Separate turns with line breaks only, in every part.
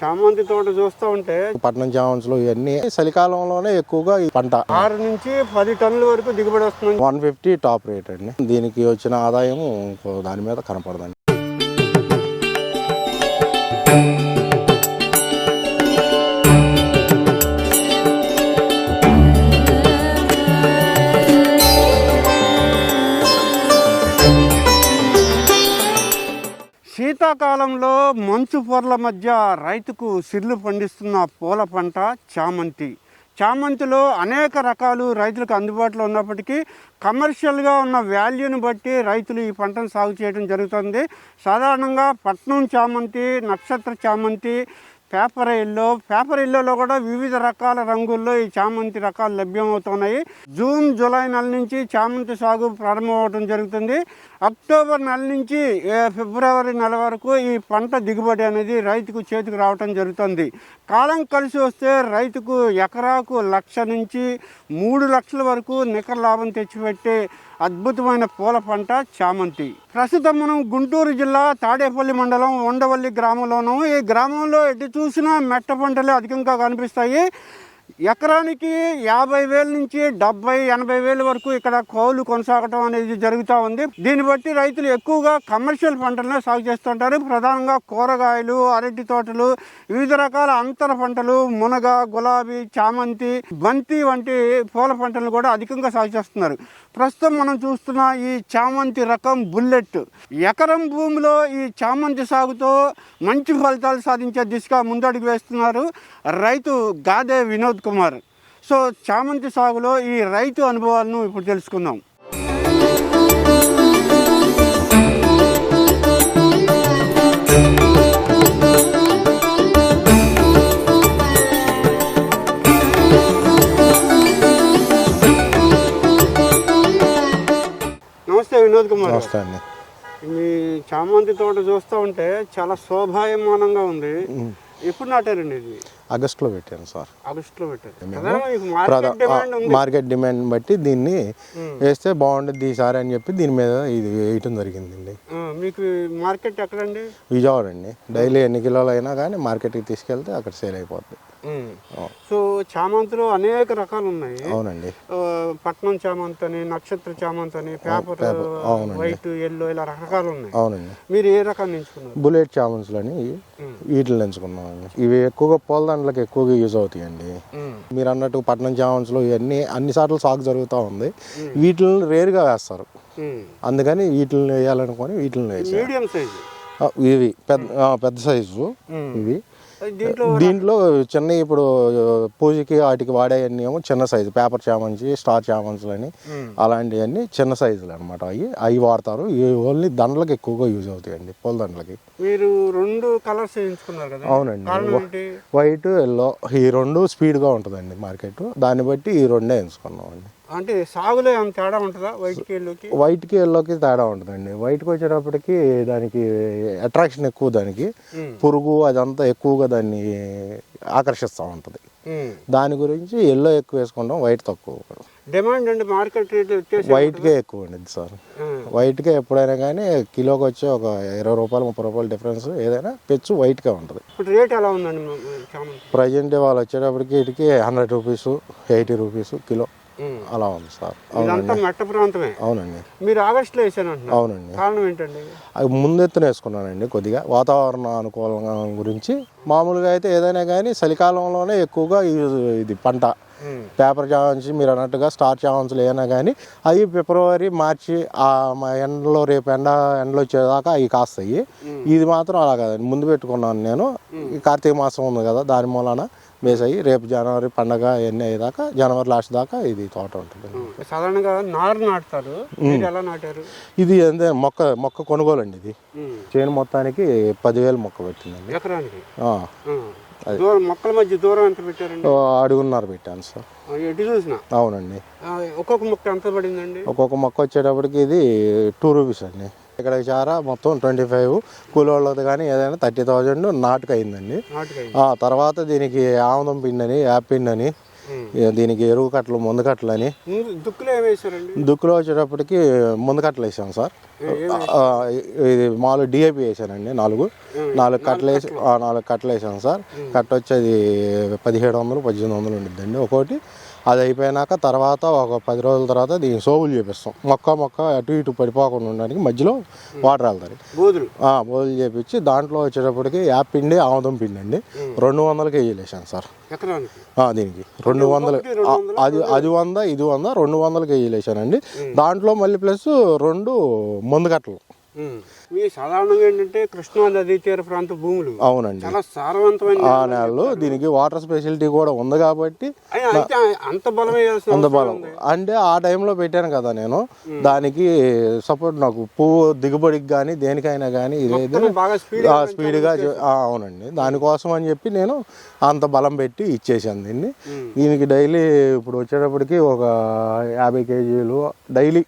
చామంతి తోట చూస్తూ ఉంటే
పట్నం జామన్స్లో ఇవన్నీ చలికాలంలోనే ఎక్కువగా ఈ పంట.
ఆరు నుంచి పది టన్నుల వరకు దిగుబడి వస్తుంది
వన్ ఫిఫ్టీ టాప్ రేట్ అండి. దీనికి వచ్చిన ఆదాయం దాని మీద కనపడదండి.
ఎండాకాలంలో మంచు పొరల మధ్య రైతుకు సిర్లు పండిస్తున్న పూల పంట చామంతి. చామంతిలో అనేక రకాలు రైతులకు అందుబాటులో ఉన్నప్పటికీ కమర్షియల్గా ఉన్న వాల్యూని బట్టి రైతులు ఈ పంటను సాగు చేయడం జరుగుతుంది. సాధారణంగా పట్నం చామంతి నక్షత్ర చామంతి పేపర్ ఎల్లో పేపర్ ఎల్లోలో కూడా వివిధ రకాల రంగుల్లో ఈ చామంతి రకాలు లభ్యమవుతున్నాయి. జూన్ జూలై నెల నుంచి చామంతి సాగు ప్రారంభమవడం జరుగుతుంది. అక్టోబర్ నెల నుంచి ఫిబ్రవరి నెల వరకు ఈ పంట దిగుబడి అనేది రైతుకు చేతికి రావటం జరుగుతుంది. కాలం కలిసి వస్తే రైతుకు ఎకరాకు లక్ష నుంచి మూడు లక్షల వరకు నికర లాభం తెచ్చిపెట్టే అద్భుతమైన పూల పంట చామంతి. ప్రస్తుతం మనం గుంటూరు జిల్లా తాడేపల్లి మండలం ఉండవల్లి గ్రామంలోనూ ఈ గ్రామంలో ఎటు చూసినా మెట్ట పంటలే అధికంగా కనిపిస్తాయి. ఎకరానికి యాభై వేల నుంచి డెబ్బై ఎనభై వేల వరకు ఇక్కడ కౌలు కొనసాగటం అనేది జరుగుతూ ఉంది. దీన్ని బట్టి రైతులు ఎక్కువగా కమర్షియల్ పంటలనే సాగు చేస్తుంటారు. ప్రధానంగా కూరగాయలు అరటి తోటలు వివిధ రకాల అంతర పంటలు మునగ గులాబీ చామంతి బంతి వంటి పూల పంటలను కూడా అధికంగా సాగు చేస్తున్నారు. ప్రస్తుతం మనం చూస్తున్న ఈ చామంతి రకం బుల్లెట్. ఎకరం భూమిలో ఈ చామంతి సాగుతో మంచి ఫలితాలు సాధించే దిశగా ముందడుగు వేస్తున్నారు రైతు గాదే వినోద్ కుమార్. సో చామంతి సాగులో ఈ రైతు అనుభవాలను ఇప్పుడు తెలుసుకుందాం. వినోద్ కుమార్
నమస్తే అండి
మీ చామంతి తోట చూస్తూ ఉంటే చాలా శోభాయమానంగా ఉంది. ఎప్పుడు నాటారండి ఇది?
ఆగస్టులో పెట్టాను సార్.
ఆగస్టులో పెట్టారు. మార్కెట్ డిమాండ్
బట్టి దీన్ని వేస్తే బాగుంటుంది ఈసారి అని చెప్పి దీని మీద ఇది వేయటం జరిగిందండి.
మీకు మార్కెట్ ఎక్కడండి?
విజయవాడ అండి. డైలీ ఎన్ని కిలోలు అయినా కానీ మార్కెట్కి తీసుకెళ్తే అక్కడ సేల్ అయిపోద్ది.
సో చామంతిలో అనేక రకాలు ఉన్నాయి
అవునండి
పట్నం చామంతి అని నక్షత్ర చామంతి అని పేపర్. వైట్ ఎల్లో ఇలా రకరకాలు ఉన్నాయి
అవునండి.
మీరు ఏ రకాన్ని ఎంచుకున్నారు?
బుల్లెట్ చామన్స్లు అని వీటిని ఎంచుకున్నామండి. ఇవి ఎక్కువగా పూలదండలకు ఎక్కువగా యూజ్ అవుతాయండి. మీరు అన్నట్టు పట్నం జామన్స్లో ఇవన్నీ అన్ని సార్లు సాగు జరుగుతూ ఉంది. వీటిని రేరుగా వేస్తారు. అందుకని వీటిని వేయాలనుకొని వీటిని వేసారు.
మీడియం సైజు
ఇవి పెద్ద పెద్ద సైజు ఇవి.
దీంట్లో
చిన్న ఇప్పుడు పూజకి వాటికి వాడేవన్నీ ఏమో చిన్న సైజు పేపర్ చామంచి స్టార్ చామంచులు అని అలాంటివన్నీ చిన్న సైజులు అనమాట అవి అవి వాడతారు. ఇవి ఓన్లీ దండలకు ఎక్కువగా యూజ్ అవుతాయండి పూల దండలకి.
మీరు రెండు కలర్స్ కదా?
అవునండి. వైట్ ఎల్లో ఈ రెండు స్పీడ్గా ఉంటుందండి మార్కెట్ దాన్ని బట్టి ఈ రెండే ఎంచుకున్నామండి.
అంటే సాగులో ఏమైనా తేడా ఉంటుందా? వైట్కి ఎల్లోకి
వైట్కి ఎల్లోకి తేడా ఉంటుందండి. వైట్కి వచ్చేటప్పటికి దానికి అట్రాక్షన్ ఎక్కువ దానికి. పురుగు అదంతా ఎక్కువగా దాన్ని ఆకర్షిస్తూ ఉంటుంది. దాని గురించి ఎల్లో ఎక్కువ వేసుకుంటాం వైట్ తక్కువ
డిమాండ్ అండి మార్కెట్ రేట్ వచ్చేసి
వైట్కే ఎక్కువ అండి సార్. వైట్కే ఎప్పుడైనా కానీ కిలోకి వచ్చి ఒక ఇరవై రూపాయలు ముప్పై రూపాయలు డిఫరెన్స్ ఏదైనా పెచ్చు వైట్గా ఉంటుంది.
ఇప్పుడు రేట్ ఎలా ఉందండి
ప్రజెంట్ వాళ్ళు వచ్చేటప్పటికి వీటికి hundred rupees eighty rupees kilo. అలా ఉంది సార్.
ఇదంతా మెట్ట ప్రాంతమే.
అవునండి.
మీరు ఆగస్టులో
అవునండి.
కారణం ఏంటండి?
అవి ముందెత్తున వేసుకున్నానండి కొద్దిగా. వాతావరణ అనుకూలంగా గురించి. మామూలుగా అయితే ఏదైనా కానీ చలికాలంలోనే ఎక్కువగా ఇది పంట. పేపర్ చావన్స్ మీరు అన్నట్టుగా స్టార్ చావన్స్లు ఏమైనా కానీ అవి ఫిబ్రవరి మార్చి ఆ మా ఎండలో రేపు ఎండ ఎండలో వచ్చేదాకా అవి కాస్తాయి. ఇది మాత్రం అలా కాదండి. ముందు పెట్టుకున్నాను నేను. ఈ కార్తీక మాసం ఉంది కదా దాని మూలాన. వేసాయి. రేపు జనవరి పండగ ఇవన్నీ అయ్యేదాకా జనవరి లాస్ట్ దాకా ఇది తోట ఉంటుంది.
సాధారణంగా నారు నాటుతారు. ఎలా నాటారు?
ఇది ఏందే మొక్క మొక్క కొనుగోలు అండి ఇది. చేను మొత్తానికి పదివేలు మొక్క పెట్టిందండి.
ఎకరానికి? మొక్కల మధ్య దూరం ఎంత పెట్టారండి?
అడుగున్నర పెట్టాను సార్.
ఎటు చూసిన?
అవునండి.
ఒక్కొక్క మొక్క ఎంత పడిందండి?
ఒక్కొక్క మొక్క వచ్చేటప్పటికి ఇది టూ రూపీస్ అండి. ఇక్కడ చారా మొత్తం ట్వంటీ ఫైవ్ కూలోళ్ళది కానీ ఏదైనా థర్టీ థౌజండ్ నాటుకు అయిందండి తర్వాత దీనికి ఆముదం పిండి అని యాప్ పిండి అని దీనికి ఎరువు కట్టలు ముందు కట్టలు అని
దుక్కులు
వచ్చేటప్పటికి ముందు కట్టలు వేసాం సార్. ఇది మామూలు డిఏపి వేసానండి నాలుగు. నాలుగు కట్టలు వేసి నాలుగు కట్టలు వేసాను సార్. కట్ట వచ్చేది పదిహేడు వందలు పద్దెనిమిది వందలు ఉండిద్దండి. ఒకటి అది అయిపోయినాక తర్వాత ఒక పది రోజుల తర్వాత దీన్ని సోవులు చేపిస్తాం. మొక్క మొక్క అటు ఇటు పడిపోకుండా ఉండడానికి మధ్యలో వాటర్ వెళ్తారు
బోధులు
బోధులు చేపించి దాంట్లో వచ్చేటప్పటికి యాప్ పిండి ఆముదం పిండి అండి. రెండు వందల కేజీలు వేసాను సార్ దీనికి. రెండు వందలు అది అది వంద ఇది వంద రెండు వందల కేజీలు వేసానండి దాంట్లో మళ్ళీ ప్లస్ రెండు ముందు కట్టలు.
ఇవి సాధారణంగా ఏంటంటే కృష్ణా నదీ తీర ప్రాంత భూములు.
అవునండి.
చాలా సారవంతమైన
ఆ నెలలు దీనికి వాటర్ స్పెషాలిటీ కూడా ఉంది కాబట్టి
అంత బలం
అంత బలం. అంటే ఆ టైంలో పెట్టాను కదా నేను. దానికి సపోర్ట్ నాకు పువ్వు దిగుబడికి కానీ దేనికైనా కానీ ఇదైతే
బాగా
స్పీడ్గా అవునండి. దానికోసం అని చెప్పి నేను అంత బలం పెట్టి ఇచ్చేసాను దీన్ని. దీనికి డైలీ ఇప్పుడు వచ్చేటప్పటికి ఒక యాభై కేజీలు డైలీ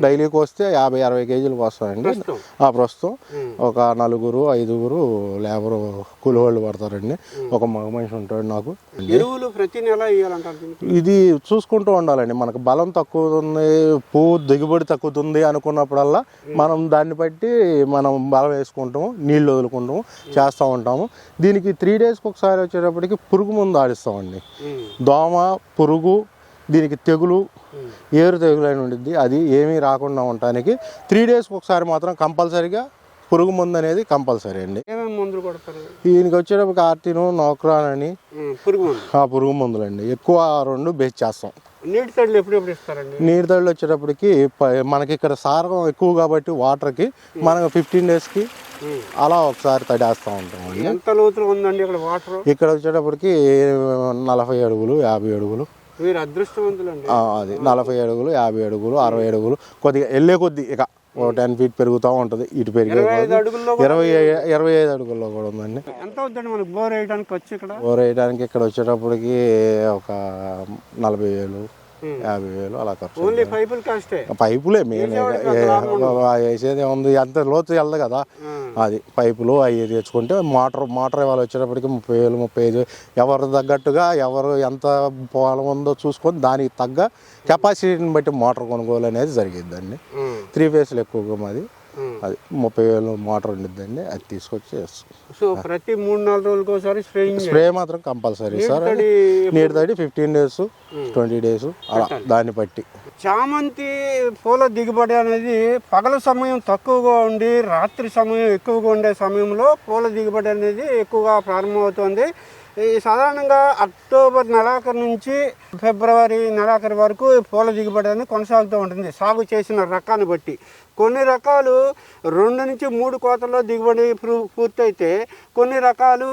డైలీకి వస్తే యాభై అరవై కేజీలకు వస్తాయండి? ఆ ప్రస్తుతం ఒక నలుగురు ఐదుగురు లేబర్ కూలివాళ్ళు పడతారండి. ఒక మగ మనిషి ఉంటాడు నాకు.
ప్రతి నెల
ఇది చూసుకుంటూ ఉండాలండి. మనకు బలం తక్కువ ఉంది పువ్వు దిగుబడి తగ్గుతుంది అనుకున్నప్పుడల్లా మనం దాన్ని బట్టి మనం బలం వేసుకుంటాము నీళ్ళు వదులుకుంటాము చేస్తూ ఉంటాము. దీనికి త్రీ డేస్కి ఒకసారి వచ్చేటప్పటికి పురుగు ముందు ఆడిస్తామండి. దోమ పురుగు దీనికి తెగులు ఏరు తెగులు అని ఉండిద్ది. అది ఏమీ రాకుండా ఉండటానికి త్రీ డేస్కి ఒకసారి మాత్రం కంపల్సరీగా పురుగు మందు అనేది కంపల్సరీ అండి.
ఏమేమి మందులు కొడతారు?
దీనికి వచ్చేటప్పటికి ఆర్టిను నోక్రాన్ అని
పురుగు
ఆ పురుగు మందులండి. ఎక్కువ ఆ రెండు బేస్ చేస్తాం.
నీటి తడులు ఎప్పుడెప్పుడు ఇస్తారండి?
నీటి తడులు వచ్చేటప్పటికి మనకి ఇక్కడ సారం ఎక్కువ కాబట్టి వాటర్కి మనకు ఫిఫ్టీన్ డేస్కి. అలా ఒకసారి తడేస్తూ ఉంటాం అండి
ఎంత లోతులో ఉందండి ఇక్కడ వాటర్?
ఇక్కడ వచ్చేటప్పటికి నలభై అడుగులు యాభై అడుగులు.
మీరు అదృష్టవంతులండి.
ఆ, అది. నలభై అడుగులు యాభై అడుగులు అరవై అడుగులు కొద్దిగా వెళ్ళే కొద్ది ఇక టెన్ ఫీట్ పెరుగుతూ ఉంటుంది ఇటు పెరిగే
ఇరవై
ఇరవై ఐదు అడుగుల్లో కూడా ఉందండి.
ఎంత అవుతుందండి మనకు బోర్ వేయడానికి వచ్చి ఇక్కడ?
బోర్ వేయడానికి ఇక్కడ వచ్చేటప్పటికి ఒక నలభై వేలు. యాభై వేలు అలా ఖర్చు
ఓన్లీ పైపులు కాస్టే
పైపులే మెయిన్ వేసేది ఉంది. అంత లోతు వెళ్ళదు కదా. అది పైపులు అవి తెచ్చుకుంటే మోటార్ మోటార్ ఇవాళ వచ్చేటప్పటికి ముప్పై వేలు ముప్పై ఐదు ఎవరు తగ్గట్టుగా ఎవరు ఎంత పొలం ఉందో చూసుకొని దానికి తగ్గ కెపాసిటీని బట్టి మోటార్ కొనుగోలు అనేది జరిగిద్దండి. త్రీ ఫేస్లు ఎక్కువగా మాది. అది ముప్పై వేలు మోటార్ ఉండిద్దండి అది తీసుకొచ్చి.
సో ప్రతి మూడు నాలుగు రోజులకి ఒకసారి స్ప్రేయింగ్
స్ప్రే మాత్రం కంపల్సరీ. సార్ నీటి తడి ఫిఫ్టీన్ డేస్ ట్వంటీ డేస్ అలా దాన్ని బట్టి.
చామంతి పూల దిగుబడి అనేది పగల సమయం తక్కువగా ఉండి రాత్రి సమయం ఎక్కువగా ఉండే సమయంలో పూల దిగుబడి అనేది ఎక్కువగా ప్రారంభమవుతుంది. ఈ సాధారణంగా అక్టోబర్ నెలాఖరు నుంచి ఫిబ్రవరి నెలాఖరు వరకు పూల దిగుబడి అనేది కొనసాగుతూ ఉంటుంది. సాగు చేసిన రకాన్ని బట్టి. కొన్ని రకాలు రెండు నుంచి మూడు కోతల్లో దిగుబడి పూర్తయితే కొన్ని రకాలు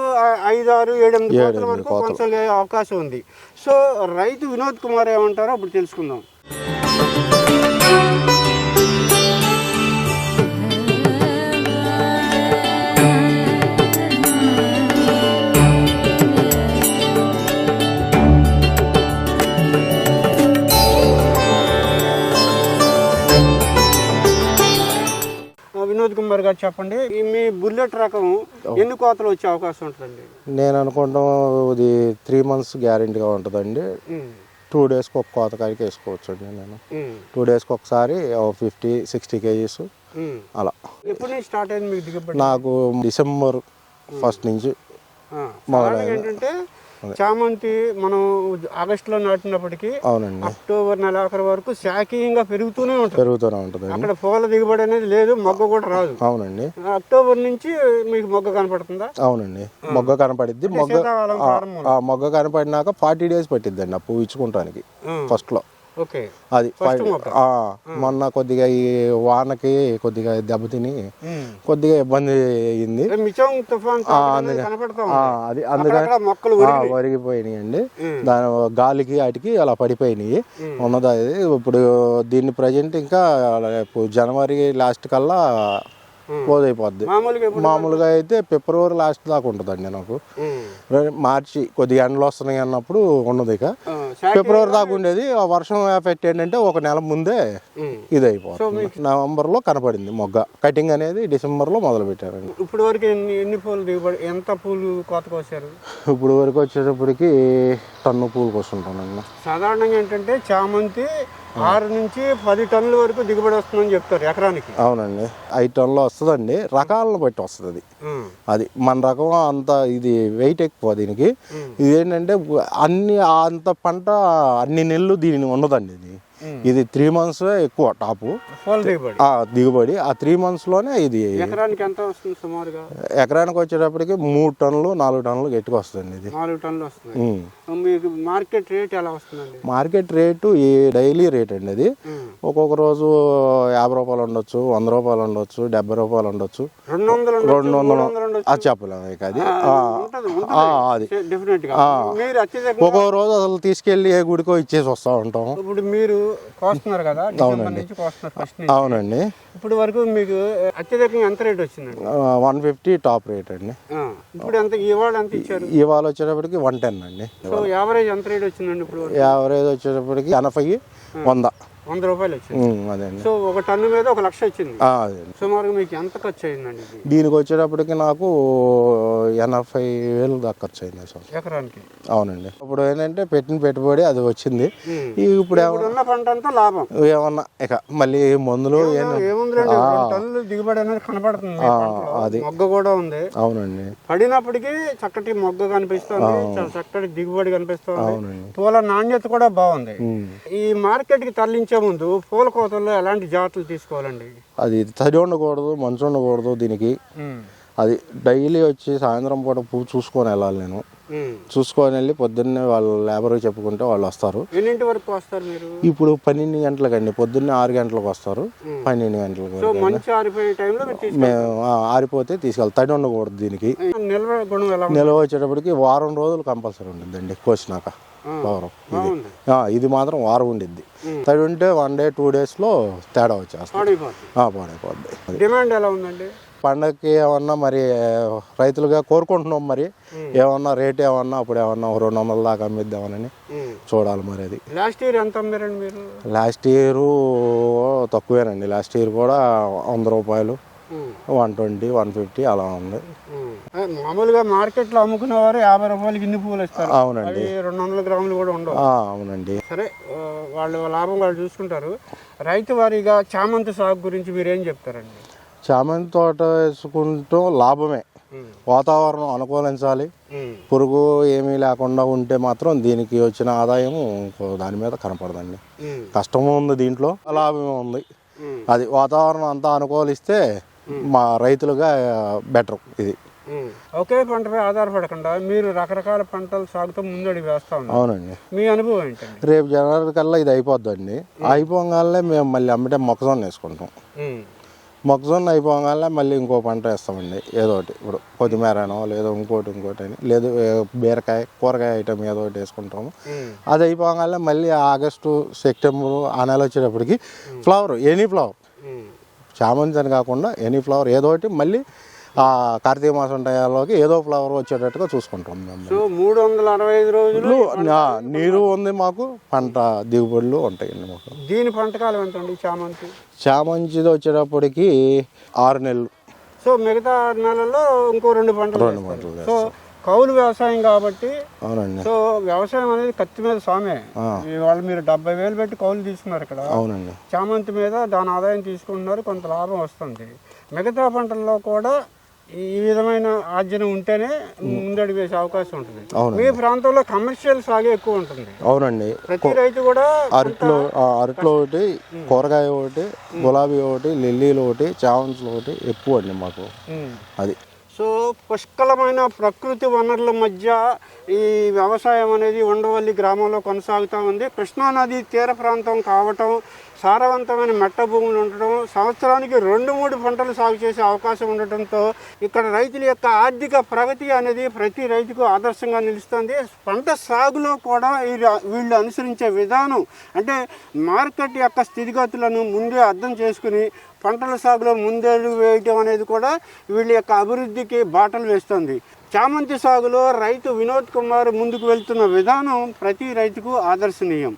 ఐదు ఆరు ఏడు ఎనిమిది కోతల వరకు కొనసాగే అవకాశం ఉంది. సో రైతు వినోద్ కుమార్ ఏమంటారో అప్పుడు తెలుసుకుందాం. వినోద్ కుమార్ గారు చెప్పండి. మీ బుల్లెట్ రకం ఎన్ని కోతలు వచ్చే అవకాశం ఉంటుందండి?
నేను అనుకుంటాం ఇది త్రీ మంత్స్ గ్యారెంటీగా ఉంటుందండి. టూ డేస్కి ఒక కోత కాడికి వేసుకోవచ్చు అండి నేను టూ డేస్కి ఒకసారి ఫిఫ్టీ సిక్స్టీ కేజీస్. అలా.
ఎప్పటి నుంచి స్టార్ట్ అయింది మీకు దిగుబడి?
నాకు డిసెంబర్ ఫస్ట్ నుంచి
సాధారణంగా ఏంటంటే చామంతి మనం ఆగస్టులో నాటినప్పటికీ
అవునండి.
అక్టోబర్ నెలాఖరు వరకు శాఖీయంగా పెరుగుతూనే ఉంటుంది.
పెరుగుతూనే ఉంటుందండి.
అక్కడ పూల దిగుబడి అనేది లేదు మొగ్గ కూడా రాదు.
అవునండి.
అక్టోబర్ నుంచి మీకు మొగ్గ కనపడుతుందా?
అవునండి. మొగ్గ కనపడిద్ది మొగ్గ మొగ్గ కనపడినాక ఫార్టీ డేస్ పట్టిద్దండి ఆ పువ్వు ఇచ్చుకుంటానికి ఫస్ట్లో. అది మొన్న కొద్దిగా ఈ వానకి కొద్దిగా దెబ్బతిని. కొద్దిగా ఇబ్బంది అయింది. అది అందుకని
మొక్కలు.
ఒరిగిపోయినాయి అండి. దాని గాలికి వాటికి అలా పడిపోయినాయి. ఉన్నది ఇప్పుడు దీన్ని ప్రజెంట్ ఇంకా జనవరి లాస్ట్ కల్లా క్లోజ్ అయిపోద్ది
మామూలుగా
అయితే ఫిబ్రవరి లాస్ట్ దాకా ఉంటుందండి నాకు. మార్చి కొద్దిగా ఎండలు వస్తున్నాయి అన్నప్పుడు ఉండదు ఇక. ఫిబ్రవరి దాకా ఉండేది. ఆ వర్షం ఎఫెక్ట్ ఏంటంటే ఒక నెల ముందే. ఇది అయిపోతుంది నవంబర్లో కనపడింది మొగ్గ. కటింగ్ అనేది డిసెంబర్లో మొదలు పెట్టారండి
ఇప్పుడు వరకు ఎన్ని పూలు దిగుబడి ఎంత పూలు కోత కోసారు
ఇప్పుడు వరకు వచ్చేటప్పటికి టన్ను పూలు కోసుకుంటానండి.
సాధారణంగా ఏంటంటే చామంతి ఆరు నుంచి పది టన్నుల వరకు దిగుబడి వస్తుందని చెప్తారు ఎకరానికి.
అవునండి. ఐదు టన్నులు వస్తుందండి. రకాలను బట్టి వస్తుంది అది. అది మన రకం అంత ఇది వెయిట్ ఎక్కువ దీనికి. ఇది ఏంటంటే అన్ని అంత పంట అన్ని నెలలు దీని ఉండదండి ఇది. ఇది త్రీ మంత్స్ ఎక్కువ టాపు
దిగుబడి.
ఆ త్రీ మంత్స్లోనే ఇది
ఎకరానికి ఎంత వస్తుంది సుమారుగా?
ఎకరానికి వచ్చేటప్పటికి మూడు టన్నులు నాలుగు టన్నులు గట్టిగా వస్తుంది ఇది.
నాలుగు టన్నులు వస్తుంది. మార్కెట్ రేట్ ఎలా వస్తుందండి?
మార్కెట్ రేటు ఈ డైలీ రేట్ అండి అది. ఒక్కొక్క రోజు యాభై రూపాయలు ఉండొచ్చు వంద రూపాయలు ఉండొచ్చు డెబ్బై రూపాయలు ఉండొచ్చు.
రెండు వందలు
రెండు వందలు. అది చెప్పలేము ఇక అది. అది.
డెఫినెట్గా. మీరు అత్యధికంగా
ఒక్కో రోజు అసలు తీసుకెళ్ళి ఏ గుడికో ఇచ్చేసి వస్తూ ఉంటాం.
ఇప్పుడు మీరు కోస్తున్నారు కదా డిసెంబర్ నుంచి కోస్తున్నారు ఫస్ట్ నుంచి.
అవునండి.
ఇప్పుడు వరకు మీకు అత్యధికంగా ఎంత రేట్ వచ్చిందండి?
వన్ ఫిఫ్టీ టాప్ రేట్ అండి.
ఆ, ఇప్పుడు ఎంత ఇవాళ ఎంత ఇచ్చారు?
ఇవాళ వచ్చేటప్పటికి వన్ టెన్ అండి.
సో యావరేజ్ ఎంత రేట్ వచ్చిందండి ఇప్పుడు వరకు?
యావరేజ్ వచ్చేటప్పటికి ఎనభై వంద.
వంద రూపాయలు వచ్చింది.
అదే
సో ఒక టన్ను మీద ఒక లక్ష వచ్చింది.
అదే
సుమారుగా మీకు ఎంత ఖర్చు అయిందండి ఇది?
దీనికి వచ్చేటప్పటికి నాకు ఎనభై వేలు దాకా ఖర్చు అయింది అసలు
ఎకరానికి?
అవునండి. ఇప్పుడు ఏంటంటే పెట్టిన పెట్టుబడి అది వచ్చింది.
ఉమ్.
ఈ ఇప్పుడు ఏమ-
ఇప్పుడు ఉన్న పంట అంతా లాభం.
ఏమన్నా ఇక మళ్ళీ మందులు ఏం
ఏముందండి రెండు టన్నులు దిగుబడి అనేది కనపడుతుంది మీ పంటలో.
అది.
మొగ్గ కూడా ఉంది.
అవునండి.
పడినప్పటికీ చక్కటి మొగ్గ కనిపిస్తుంది. చక్కటి దిగుబడి కనిపిస్తుంది.
అవునండి.
పూల నాణ్యత కూడా బాగుంది.
ఉమ్.
ఈ మార్కెట్కి తరలించే ముందు పూల కోతల్లో ఎలాంటి జాగ్రత్తలు తీసుకోవాలండి?
అది తడి ఉండకూడదు మంచు ఉండకూడదు దీనికి. అది డైలీ వచ్చి సాయంత్రం పూట పువ్వు చూసుకొని వెళ్ళాలి నేను. చూసుకొని వెళ్ళి పొద్దున్నే వాళ్ళు లేబర్ చెప్పుకుంటే వాళ్ళు వస్తారు.
ఎన్నింటి వరకు వస్తారు మీరు?
ఇప్పుడు పన్నెండు గంటలకండి. పొద్దున్నే ఆరు గంటలకు వస్తారు. పన్నెండు గంటలకు మేము ఆరిపోతే తీసుకెళ్ళి తడి ఉండకూడదు దీనికి.
నిల్వ
వచ్చేటప్పటికి వారం రోజులు కంపల్సరీ ఉండిద్దండి కోసినాక. ఫ్లవర్ ఇది. మాత్రం వారం ఉండిద్ది. తడి ఉంటే వన్ డే టూ డేస్లో తేడా వచ్చేస్తుంది. పాడైపోద్ది.
డిమాండ్ ఎలా ఉందండి?
పండగకి ఏమన్నా మరి రైతులుగా కోరుకుంటున్నాం మరి. ఏమన్నా రేట్ ఏమన్నా అప్పుడు ఏమన్నా రెండు వందల దాకా అమ్మిద్దామని. చూడాలి మరి అది.
లాస్ట్ ఇయర్ ఎంత అమ్మారండి మీరు?
లాస్ట్ ఇయర్ తక్కువేనండి. లాస్ట్ ఇయర్ కూడా వంద రూపాయలు. వన్ ట్వంటీ వన్ ఫిఫ్టీ అలా ఉంది.
మామూలుగా మార్కెట్లో అమ్ముకునేవారు యాభై రూపాయలకి ఇన్ని పువ్వులు ఇస్తారు.
అవునండి.
అవి రెండు వందల గ్రాములు కూడా ఉండవు.
అవునండి.
సరే వాళ్ళు లాభం వాళ్ళు చూసుకుంటారు. రైతు వారీగా చామంతి సాగు గురించి మీరేం చెప్తారండి?
చామంతి తోట వేసుకుంటూ లాభమే. వాతావరణం అనుకూలించాలి. పురుగు ఏమీ లేకుండా ఉంటే మాత్రం దీనికి వచ్చిన ఆదాయం దాని మీద కనపడదండి. కష్టము ఉంది దీంట్లో లాభమే ఉంది. అది వాతావరణం అంతా అనుకూలిస్తే మా రైతులుగా బెటర్ ఇది.
ఒకే పంటపై ఆధారపడకుండా మీరు రకరకాల పంటలు సాగుతూ ముందడుగు వేస్తా ఉన్నారు.
అవునండి.
మీ అనుభవం ఏంటండి?
రేపు జనవరి కల్లా ఇది అయిపోద్దండి. అయిపోగానే మేము మళ్ళీ అమ్మటే మొక్కజొన్న వేసుకుంటాం. మొక్కజొన్న అయిపోగానే మళ్ళీ ఇంకో పంట వేస్తామండి ఏదో ఒకటి. ఇప్పుడు కొత్తిమీరనో లేదో ఇంకోటి ఇంకోటి అని. లేదు బీరకాయ కూరగాయ ఐటమ్ ఏదో ఒకటి వేసుకుంటాము. అది అయిపోగానే మళ్ళీ ఆగస్టు సెప్టెంబర్ ఆ నెల వచ్చేటప్పటికి ఫ్లవర్ ఎనీ ఫ్లవర్. చామంతి అని కాకుండా ఎనీ ఫ్లవర్ ఏదో ఒకటి మళ్ళీ ఆ కార్తీక మాసం టయాల్లోకి ఏదో ఫ్లవర్ వచ్చేటట్టుగా చూసుకుంటాం మేము.
సో మూడు వందల అరవై ఐదు రోజులు
నీరు ఉంది మాకు పంట దిగుబడులు ఉంటాయండి మాకు.
దీని పంటకాలం ఎంత అండి చామంతి?
చామంచిది వచ్చేటప్పటికి ఆరు నెలలు.
సో మిగతా ఆరు నెలల్లో ఇంకో రెండు పంటలు
రెండు. పంటలు
సో కౌలు వ్యవసాయం కాబట్టి
అవునండి.
సో వ్యవసాయం అనేది కత్తి మీద స్వామే. ఇవాళ మీరు డెబ్బై వేలు పెట్టి కౌలు తీసుకున్నారు ఇక్కడ.
అవునండి.
చామంతి మీద దాని ఆదాయం తీసుకుంటున్నారు కొంత లాభం వస్తుంది. మిగతా పంటల్లో కూడా ఈ విధమైన ఆర్జన ఉంటేనే ముందడుగు వేసే అవకాశం ఉంటుంది. మీ ప్రాంతంలో కమర్షియల్ సాగే ఎక్కువ ఉంటుంది.
అవునండి.
ప్రతి రైతు కూడా
అరట్లో ఆ, అరట్లో ఒకటి కూరగాయ ఒకటి గులాబీ ఒకటి లిల్లీలు ఒకటి చామంతులు ఒకటి ఎక్కువ అండి మాకు. అది.
సో పుష్కలమైన ప్రకృతి వనరుల మధ్య ఈ వ్యవసాయం అనేది ఉండవల్లి గ్రామంలో కొనసాగుతూ ఉంది. కృష్ణానది తీర ప్రాంతం కావటం సారవంతమైన మెట్ట భూములు ఉండటం సంవత్సరానికి రెండు మూడు పంటలు సాగు చేసే అవకాశం ఉండటంతో ఇక్కడ రైతుల యొక్క ఆర్థిక ప్రగతి అనేది ప్రతి రైతుకు ఆదర్శంగా నిలుస్తుంది. పంట సాగులో కూడా వీళ్ళు- వీళ్ళు అనుసరించే విధానం అంటే మార్కెట్ యొక్క స్థితిగతులను ముందే అర్థం చేసుకుని పంటల సాగులో ముందడుగు వేయటం అనేది కూడా వీళ్ళ యొక్క అభివృద్ధికి బాటలు వేస్తుంది. చామంతి సాగులో రైతు వినోద్ కుమార్ ముందుకు వెళ్తున్న విధానం ప్రతి రైతుకు ఆదర్శనీయం.